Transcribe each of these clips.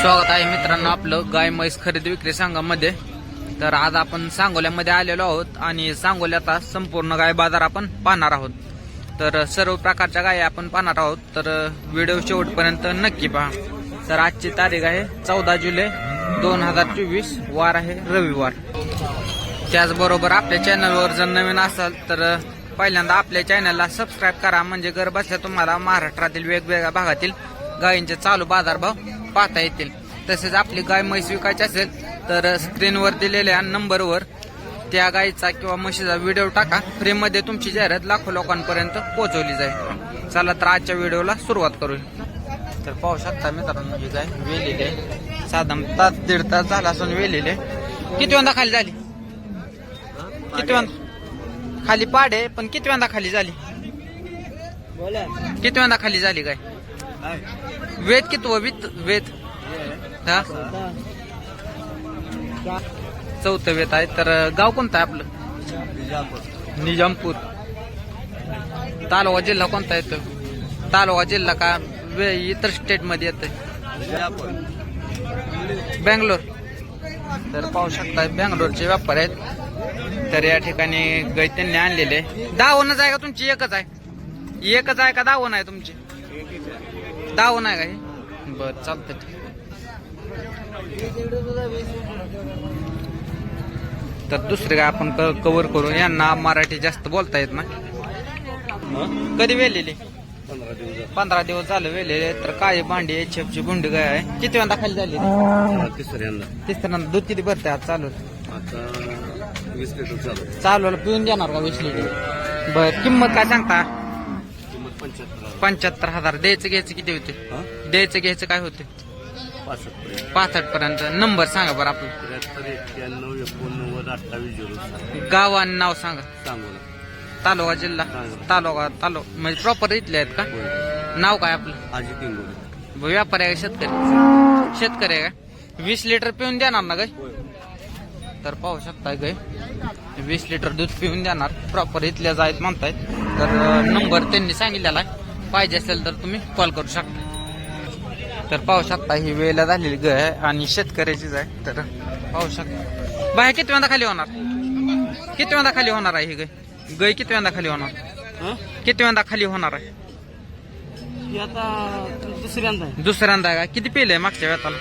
स्वागत आहे मित्रांनो आपलं गाय म्हैस खरेदी विक्री संघामध्ये. तर आज आपण सांगोल्यामध्ये आलेलो आहोत आणि सांगोल्याचा संपूर्ण गाय बाजार आपण पाहणार आहोत. तर सर्व प्रकारच्या गाय आपण पाहणार आहोत. तर व्हिडिओ शेवटपर्यंत नक्की पहा. तर आजची तारीख आहे चौदा जुलै दोन हजार चोवीस. वार आहे रविवार. त्याचबरोबर आपल्या चॅनलवर जर नवीन असाल तर पहिल्यांदा आपल्या चॅनलला सबस्क्राईब करा. म्हणजे घर बसल्या तुम्हाला महाराष्ट्रातील वेगवेगळ्या भागातील गायींचे चालू बाजारभाव पाहता येतील. तसेच आपली गाय म्हैस विकायची असेल तर स्क्रीनवर दिलेल्या नंबरवर त्या गायीचा किंवा म्हशीचा व्हिडिओ टाका. फ्रीमध्ये तुमची जाहिरात लाखो लोकांपर्यंत पोहोचवली जाईल. चला तर आजच्या व्हिडिओला सुरुवात करूया. तर पाहू शकता मित्रांनो ही गाय वेलेली आहे. साधारण तास दीड तास झाला असून वेलेली आहे. किती वेळा खाली झाली? किती वेळा खाली पाडे पण किती वेळा खाली झाली? बोला किती वेळा खाली झाली गाय? वेद किती वेद वेद. हा? चौथं वेद आहे. तर गाव कोणतं आहे आपलं? निजामपूर. तालुका जिल्हा कोणता येतो तालुका जिल्हा का? वे इतर स्टेटमध्ये येत बँगलोर. तर पाहू शकता बँगलोरचे व्यापार आहेत. तर या ठिकाणी गैत्यांनी आणलेले आणलेले. दावणच आहे का तुमची? एकच आहे. एकच आहे का दावण आहे तुमची? दावण आहे का हे? बर चालतं ठीक तर दुसरे काय आपण कव्हर करून यांना मराठी जास्त बोलता येत ना कधी वेलेली? पंधरा दिवस झालं वेलेले. तर काळी भांडी छेपची गुंडी गाय आहे. किती वेळा खाली झाली? तिसऱ्यांदा. तिसऱ्यांदा. दूध किती भरते आज चालू चालू पिऊन देणार का वीस लिटर? बर किंमत काय सांगता? किंमत पंच्याहत्तर. पंच्याहत्तर हजार. द्यायचं घ्यायचं किती होते? हा? द्यायचं घ्यायचं काय होते? पासष्ट. पर्यंत पासष्ट पर्यंत नंबर सांगा बरं आपलं. त्र्याहत्तर एक्क्याण्णव एकोणनव्वद अठ्ठावीस झिरो सात. गाव आणि नाव सांगा. सांगू ना. तालुका जिल्हा. तालुका तालुका. म्हणजे प्रॉपर इथले आहेत का? होय. नाव काय आपलं? आजी किंगोली व्यापारी आहे का शेतकरी? शेतकरी आहे का? वीस लिटर पिऊन देणार ना गाय तर पाहू शकता गाय वीस लिटर दूध पिऊन देणार. प्रॉपर इथल्या आहेत म्हणतायत. तर नंबर त्यांनी सांगितलेला आहे. पाहिजे असेल तर तुम्ही कॉल करू शकता. तर पाहू शकता ही वेळेला झालेली गाय आहे आणि शेतकऱ्याचीच आहे. तर पाहू शकता. बाहेर किती वेळा खाली होणार? किती वेळा खाली होणार आहे ही गाय? गाय किती वेळा खाली होणार? किती वेळा खाली होणार आहे? ही आता दुसऱ्यांदा दुसऱ्यांदा का? किती पेल आहे मागच्या वेळाला?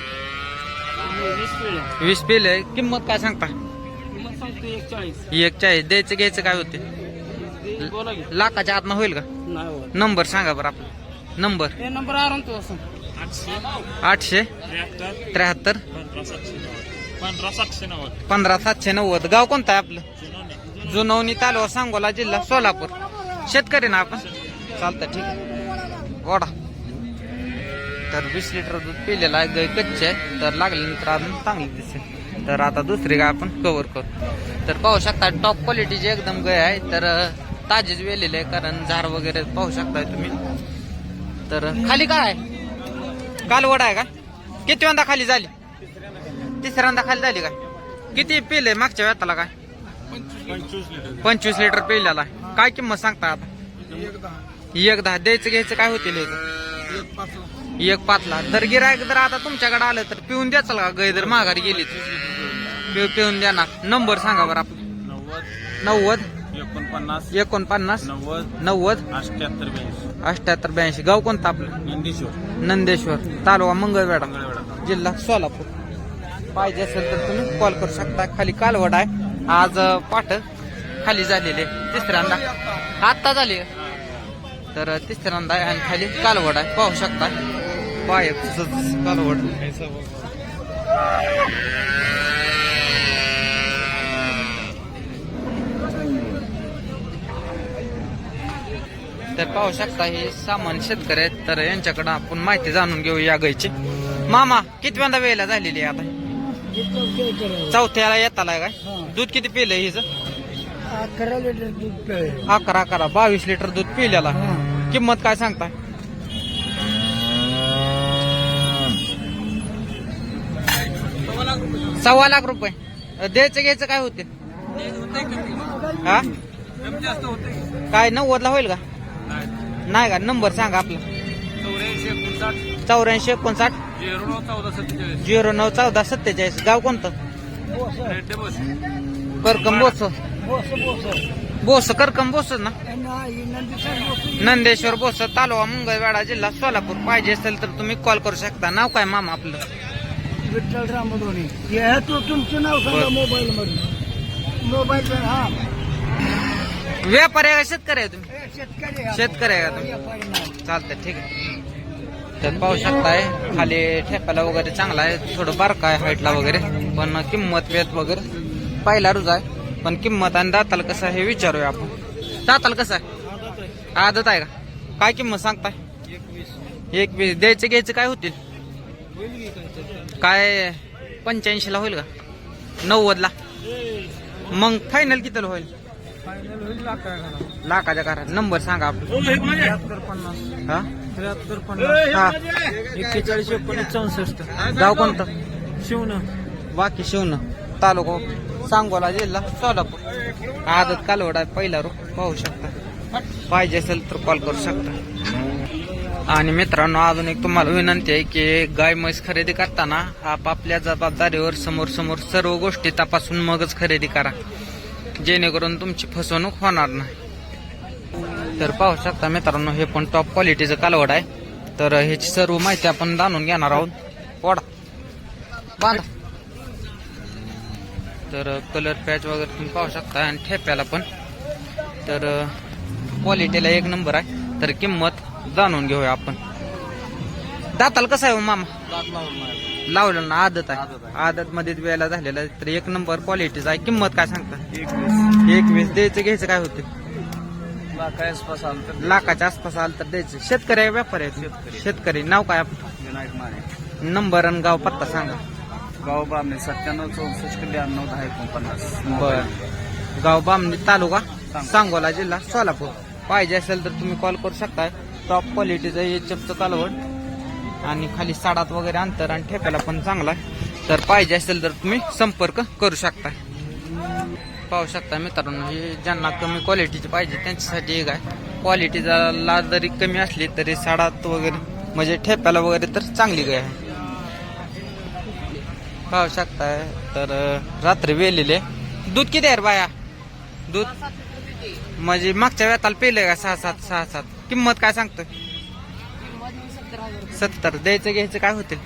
वीस पेल आहे. किंमत काय सांगता? एक चाळीस. द्यायचं घ्यायचं काय होते? बोला की लाखाच्या आतनं होईल का? नाही होत. नंबर सांगा बरं आपला. नंबर? हे नंबर आराम तो असं. आठशे त्र्याहत्तर. पंधरा सातशे नव्वद. पंधरा सातशे नव्वद. गाव कोणतं आहे आपलं? जुनवणी. तालुका सांगोला जिल्हा सोलापूर. शेतकरी ना आपण? चालतं ठीक आहे. ओढा. तर वीस लिटर दूध पिलेलं आहे गाय कच्चे आहे. तर लागल्यानंतर अजून चांगली दिसेल. तर आता दुसरी गाय आपण कव्हर करू. तर पाहू शकता टॉप क्वालिटीची एकदम गाय आहे तर अं, ताजेच वेलेले आहे कारण झाड वगैरे पाहू शकताय तुम्ही. तर खाली काय आहे? कालवड आहे का? किती वंदा खाली झाली? तिसऱ्यांदा खाली झाली काय? किती पिले मागच्या वेळाला काय? पंचवीस लिटर पंचवीस काय किंमत सांगता आता? एक दहा. द्यायचं घ्यायचं काय होतील एक पाचला. जर गिरायक जर आता तुमच्याकडे आलं तर पिऊन द्याचाल का? गै जर माघारी गेली पिऊन द्या ना नंबर सांगा बरं आपण नव्वद नव्वद. एकोणपन्नास एकोणपन्नास नव्वद नव्वद अठ्याहत्तर ब्याऐंशी. अठ्याहत्तर ब्याऐंशी. गाव कोणतं आपलं? नंदीश्वर. नंदेश्वर. तालुका मंगळवेढा. मंगळवेढा. जिल्हा सोलापूर. पाहिजे असेल तर तुम्ही कॉल करू शकता. खाली कालवड आहे. आज अं, पाठ खाली झालेले तिसऱ्यांदा. आत्ता झाली. तर तिसऱ्यांदा आहे आणि खाली कालवड आहे. पाहू शकता. पाय कालवड. तर पाहू शकता हे सामान शेतकरी आहेत. तर यांच्याकडे आपण माहिती जाणून घेऊ या गायची मामा किती वेळा वेळेला झालेली आहे आता? चौथ्याला येताला काय? दूध किती पिलं हिचं? अकरा लिटर दूध अकरा अकरा. बावीस लिटर दूध पिलेला किंमत काय सांगताय? सव्वा लाख रुपये. द्यायचं घ्यायचं काय होते? हा? काय नव्वदला होईल का? नाही का? नंबर सांगा आपला. चौऱ्याऐंशी एकोणसाठ. चौऱ्याऐंशी एकोणसाठ. झिरो नऊ चौदा सत्तेचाळीस. झिरो नऊ चौदा सत्तेचाळीस. गाव कोणतं? रेड्डे बस. करकम बोस. बोस करकम बोस ना. नंदेश्वर बोस तालुका मंगळवेढा जिल्हा सोलापूर. पाहिजे असेल तर तुम्ही कॉल करू शकता. नाव काय मामा आपलं? विठ्ठल रामधोनी हे तो तुमचं नाव सांगा. मोबाईल मध्ये मोबाईल हा. व्यापारी आहे का? शेतकरी आहे तुम्ही? शेतकरी आहे. का तुम्ही. चालतंय ठीक आहे. तर पाहू शकताय खाली ठेपाला वगैरे चांगला आहे थोडं बारका आहे हाईटला वगैरे पण किंमत वेत वगैरे पाहिला रुज आहे. पण किंमत आणि दाताला कसं आहे हे विचारूया आपण. दाताला कसं आहे? आदत आहे का? काय किंमत सांगताय? एक वीस द्यायचे घ्यायचे काय होतील? काय पंच्याऐंशी ला होईल का? नव्वद ला मग फायनल कितीला होईल? लाखाच्या घरात. नंबर सांगा आपला. त्र्याहत्तर पन्नास. हा? त्र्याहत्तर पन्नास. हा एक्केचाळीस एकोणीस चौसष्ट. गाव कोणतं? शिवण. बाकी शिवण. तालुका. सांगोला जिल्हा सोलापूर. आदत कालवड आहे पहिला रो पाहू शकता. पाहिजे असेल तर कॉल करू शकता. आणि मित्रांनो अजून एक तुम्हाला विनंती आहे की गाय म्हैस खरेदी करताना आपापल्या जबाबदारीवर समोर समोर सर्व गोष्टी तपासून मगच खरेदी करा. जेणेकरून तुमची फसवणूक होणार नाही. तर पाहू शकता मित्रांनो हे पण टॉप क्वालिटीचं कालवड आहे. तर ह्याची सर्व माहिती आपण जाणून घेणार आहोत. पोडा बांधा. तर कलर पॅच वगैरे तुम्ही पाहू शकता आणि ठेप्याला पण. तर क्वालिटीला एक नंबर आहे. तर किंमत जाणून घेऊया आपण. दाताला कसं आहे हो मामा? लावलं ना आदत आहे. आदत मध्ये वेळेला झालेला आहे. तर एक नंबर क्वालिटीचा आहे. किंमत काय सांगता? एक वीस. द्यायचं घ्यायचं काय होते? लाखाच्या आसपास आलं तर द्यायचं. शेतकरी आहे व्यापारी आहे? शेतकरी. नाव काय आपलं? विनायक माने. नंबर आणि गाव पत्ता सांगा. गाव बामणे सत्त्याण्णव चौसष्ट ब्याण्णव दहा एकोणपन्नास. बर. गाव बामणी तालुका? सांगोला. जिल्हा सोलापूर. पाहिजे असेल तर तुम्ही कॉल करू शकता टॉप क्वालिटीचं हे चपचं कालवड. आणि खाली साडात वगैरे अंतर आणि ठेप्याला पण चांगला आहे. तर पाहिजे असेल तर तुम्ही संपर्क करू शकता. पाहू शकता मित्रांनो हे ज्यांना कमी क्वालिटीची पाहिजे त्यांच्यासाठी एक आहे. क्वालिटीचा जरी कमी असली तरी साडात वगैरे म्हणजे ठेप्याला वगैरे तर चांगली गाय आहे. पाहू शकताय तर रात्री वेलेले. दूध किती आहे रे बाया? दूध? म्हणजे मागच्या वेताला पेले का सहा सात सहा सात? किंमत काय सांगतोय? सत्तर. द्यायचं घ्यायचं काय होतील?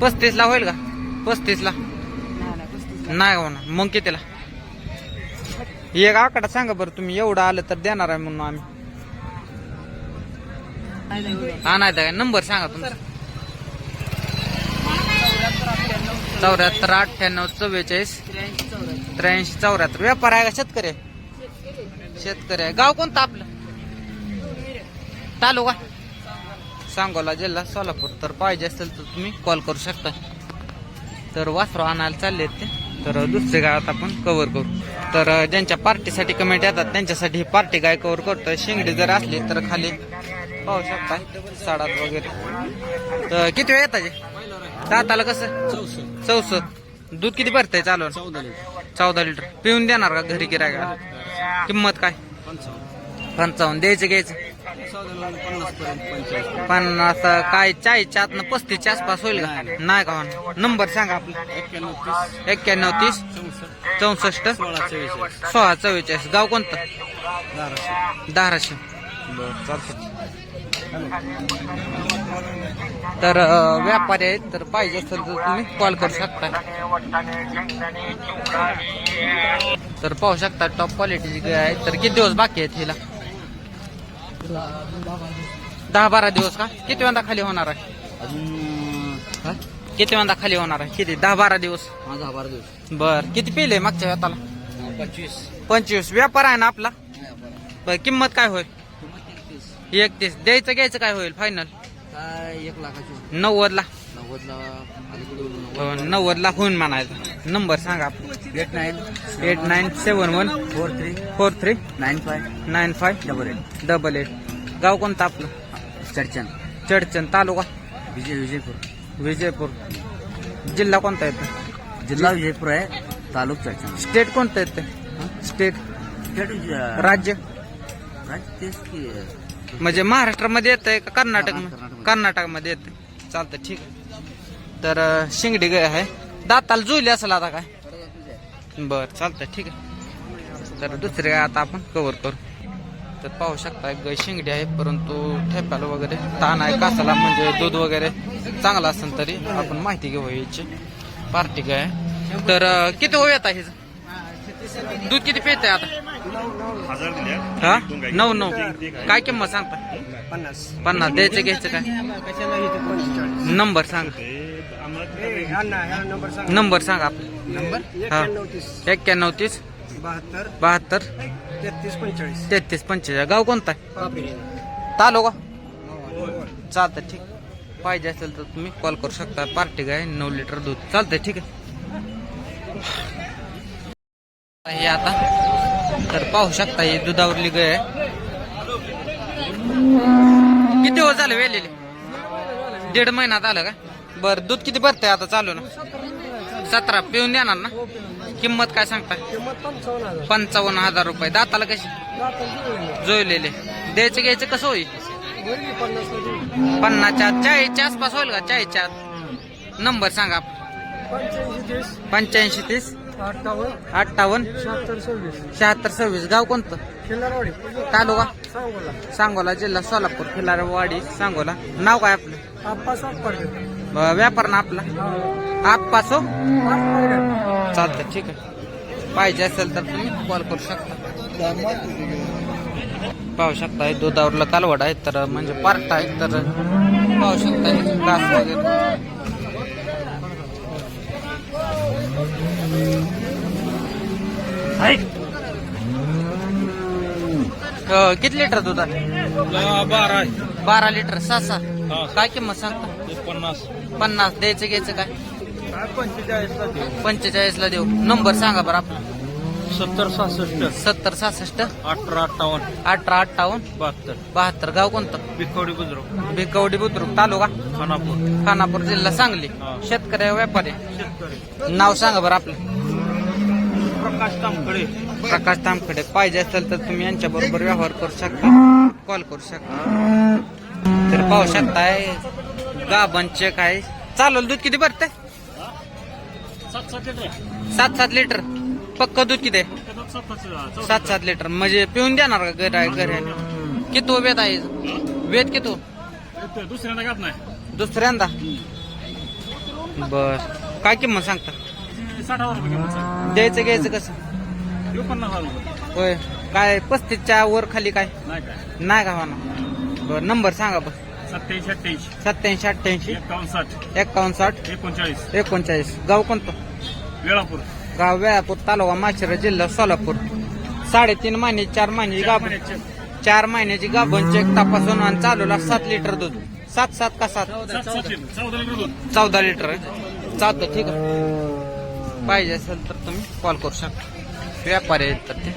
पस्तीस ला होईल का? पस्तीस ला. नाही होणार. मग कितीला? एक आकडा सांगा बरं तुम्ही. एवढं आलं तर देणार आहे म्हणून आम्ही. हा नाही काय नंबर सांगा तुमचा. चौऱ्याहत्तर अठ्ठ्याण्णव चव्वेचाळीस त्र्याऐंशी चौऱ्याहत्तर. व्यापार आहे का शेतकरी? शेतकरी आहे. गाव कोणतं आपलं? तालुका? सांगोला जिल्हा सोलापूर. तर पाहिजे असेल तर तुम्ही कॉल करू शकता. तर वासरू आणायला चालले ते. तर दुसरे गावात आपण कव्हर करू. तर ज्यांच्या पार्टीसाठी कमेंट येतात त्यांच्यासाठी ही पार्टी गाय कव्हर करतोय. शेंगडी जर असली तर खाली पाहू शकता. साडात वगैरे. तर किती वेळ येतात दाताला कसं? चौस दूध किती भरतंय चालू चौदा लिटर. पिऊन देणार का घरी गिरायला किंमत काय? पंचावन्न. द्यायचं घ्यायचं? पन्नास काय चाळीसच्या आतनं पस्तीसच्या आसपास होईल का? नाही का होणार नंबर सांगा आपला. एक्क्याण्णव तीस चौसष्ट सोळा चव्वेचाळीस. गाव कोणतं? धाराशिव. चालतं तर व्यापारी आहेत तर पाहिजे असेल तर तुम्ही कॉल करू शकता. तर पाहू शकता टॉप क्वालिटीची गाय आहे तर किती दिवस बाकी आहेत हिला? दहा बारा दिवस का? किती वेळा खाली होणार आहे? किती वेळा खाली होणार आहे? किती? दहा बारा दिवस. माझा बारा दिवस. बर. किती पिले मागच्या वेताला पंचवीस. पंचवीस. व्यापार आहे ना आपला? बर किंमत काय होईल? एकतीस. द्यायचं घ्यायचं काय होईल? फायनल काय एक लाखाची नव्वद ला नव्वदला अलीकडे हो, नव्वद ला होऊन म्हणायचं. नंबर सांगा. आपला eight nine eight nine seven one four three four three nine five nine five double eight double eight गाव कोणतं आपलं? चर्चन चडचण तालुका? विजय विजयपूर. विजयपूर. जिल्हा कोणता येतो? जिल्हा विजयपूर आहे तालुक चर्चन स्टेट कोणतं येतं? स्टेट स्टेट राज्य? म्हणजे महाराष्ट्रामध्ये येतंय का कर्नाटक कर्नाटकमध्ये. येतंय. चालतं ठीक आहे. तर शिंगडी गाय आहे. दाताला जुळली असेल आता काय? बर चालतंय ठीक आहे. तर दुसरी आता आपण कवर करू. तर पाहू शकता गाय शिंगडी आहे परंतु ठेप्याला वगैरे ताण आहे कासाला म्हणजे दूध वगैरे चांगलं असेल तरी आपण माहिती घेऊ याची. पार्टी गाय तर किती होऊ येत आहे दूध किती पित आता? हा? नऊ नऊ. काय किंमत सांगता? पन्नास. पन्नास. द्यायचं घ्यायचं काय? नंबर सांगा. नंबर सांग आपला. नंबर? एक्क्याण्णव तीस. बहात्तर. बहात्तर. तेहतीस पंचेचाळीस. तेहतीस पंचेचाळीस. गाव कोणता? तालुका? चालतं ठीक. पाहिजे असेल तर तुम्ही कॉल करू शकता. पार्टी गाय नऊ लिटर दूध. चालतंय ठीक आहे. हे आता तर पाहू शकता ही दुधावरली गाय आहे. किती हो झालं वेलेले? दीड महिन्यात आलं का? बर दूध किती भरतंय आता चालू ना सतरा. पिऊन देणार ना? किंमत काय सांगता पंचावन्न हजार रुपये. दाताला कशी? जुळलेले द्यायचं घ्यायचं कसं होईल? पन्नास पन्नासच्या चाळीसच्या आसपास होईल का? चाळीसच्या आत? नंबर सांगा. पंच्याऐंशी तीस. अठ्ठावन्न. अठ्ठावन्न शहात्तर सव्वीस. शहात्तर सव्वीस गाव कोणतं? खिल्लारवाडी तालुका? सांगोला. सांगोला जिल्हा सोलापूर. खिलारवाडी सांगोला. नाव काय आपलं? व्यापार ना आपला. आप्पासो आप्पा चालतं ठीक आहे. पाहिजे असेल तर तुम्ही कॉल करू शकता. पाहू शकता हे दुधावरला कालवड आहे तर म्हणजे पार्ट आहे तर पाहू शकता हे घास वगैरे. किती लिटर दूध आहे? बारा बारा लिटर सहा सहा. काय किंमत सांगता? पन्नास. पन्नास. द्यायचं घ्यायचं काय? पंचेचाळीसला देऊ? पंचेचाळीस ला देऊ. नंबर सांगा बरं आपला. सत्तर सहासष्ट. सत्तर सहासष्ट. अठरा अठ्ठावन्न. अठरा अठ्ठावन्न. बहात्तर. बहात्तर. गाव कोणतं? बिकवडी बुजुर्ग भिकवडी बुद्रुक. तालुका? खानापूर. खानापूर जिल्हा सांगली. हा. शेतकरी व्यापारी. शेतकरी. नाव सांगा बरं आपलं. प्रकाश तामकडे प्रकाश तामखडे. पाहिजे असेल तर तुम्ही यांच्या बरोबर व्यवहार करू शकता. कॉल करू शकता. तर पाहू शकताय. गाबांचे काय? चालेल दूध किती भरते सात सात लिटर. सात सात लिटर पक्क दूध किती? सात सात लिटर. म्हणजे पिऊन देणार का घर घरी किती वेद आहे? वेद किती? दुसऱ्यांदा. घात नाही दुसऱ्यांदा बर. काय किंमत सांगता? साठ हजार रुपये किंमत सांग. द्यायचं घ्यायचं कसं? पन्नास हजार होय. काय पस्तीसच्या वर खाली काय? नाही का म्हणा बर नंबर सांगा बस सत्याऐंशी अठ्ठ्याऐंशी. सत्याऐंशी अठ्ठ्याऐंशी. एकावन्न साठ. एकावन्न साठ. एकोणचाळीस. एकोणचाळीस. गाव कोणतं? वेळापूर. गाव वेळापूर तालुका माशिरा जिल्हा सोलापूर. साडेतीन महिने चार महिन्याची. गाभ चार महिन्याची गाभण चेक तपासून आणि चालूला सात लिटर दूध. सात सात का सात? सात सात लिटर. चौदा लिटर दूध. चौदा लिटर. आहे चालतं ठीक आहे. पाहिजे असेल तर तुम्ही कॉल करू शकता. व्यापारी आहेत तर ते.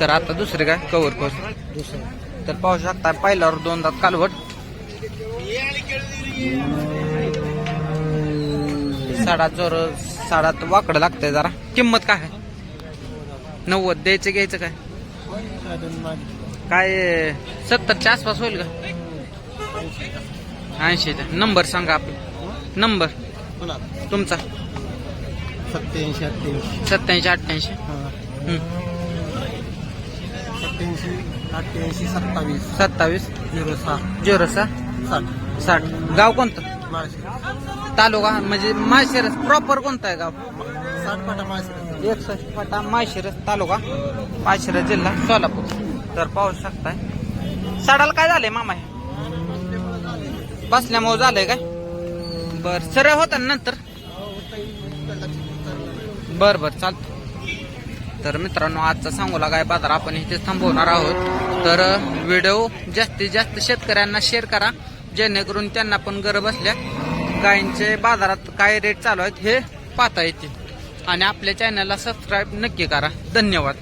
तर आता दुसरे काय? कव्हर करू तर पाहू शकता पहिल्यावर दोन दात कालवट. साडा चोर साडात वाकडं लागतंय जरा. किंमत काय नव्वद द्यायचं घ्यायचं काय? काय सत्तरच्या आसपास होईल का? ऐंशीचा नंबर सांगा आपला. नंबर. तुमचा. सत्याऐंशी अठ्ठ्याऐंशी. सत्याऐंशी अठ्ठ्याऐंशी. अठ्ठ्याऐंशी सत्तावीस. सत्तावीस. झिरो सहा. झिरो सहा. साठ. साठ. गाव कोणतं? माळशे तालुका म्हणजे माळशिरस. प्रॉपर कोणतं आहे गाव? साठ पाटा माळशे एकसष्ट फाटा माळशिरस तालुका माळशिरस जिल्हा सोलापूर. तर पाहू शकताय. साडाला काय झालंय मामा हे? बसल्यामुळे झालंय काय? बर सरळ होता ना नंतर? बर बर चालतं तर मित्रांनो आजचा सांगोला गाय बाजार आपण इथे थांबवणार आहोत. तर व्हिडिओ जास्तीत जास्त शेतकऱ्यांना शेअर करा जेणेकरून त्यांना पण गरज बसल्या. गायींचे बाजारात काय रेट चालू आहेत हे पाहता येतील. आणि आपल्या चॅनलला सबस्क्राईब नक्की करा. धन्यवाद.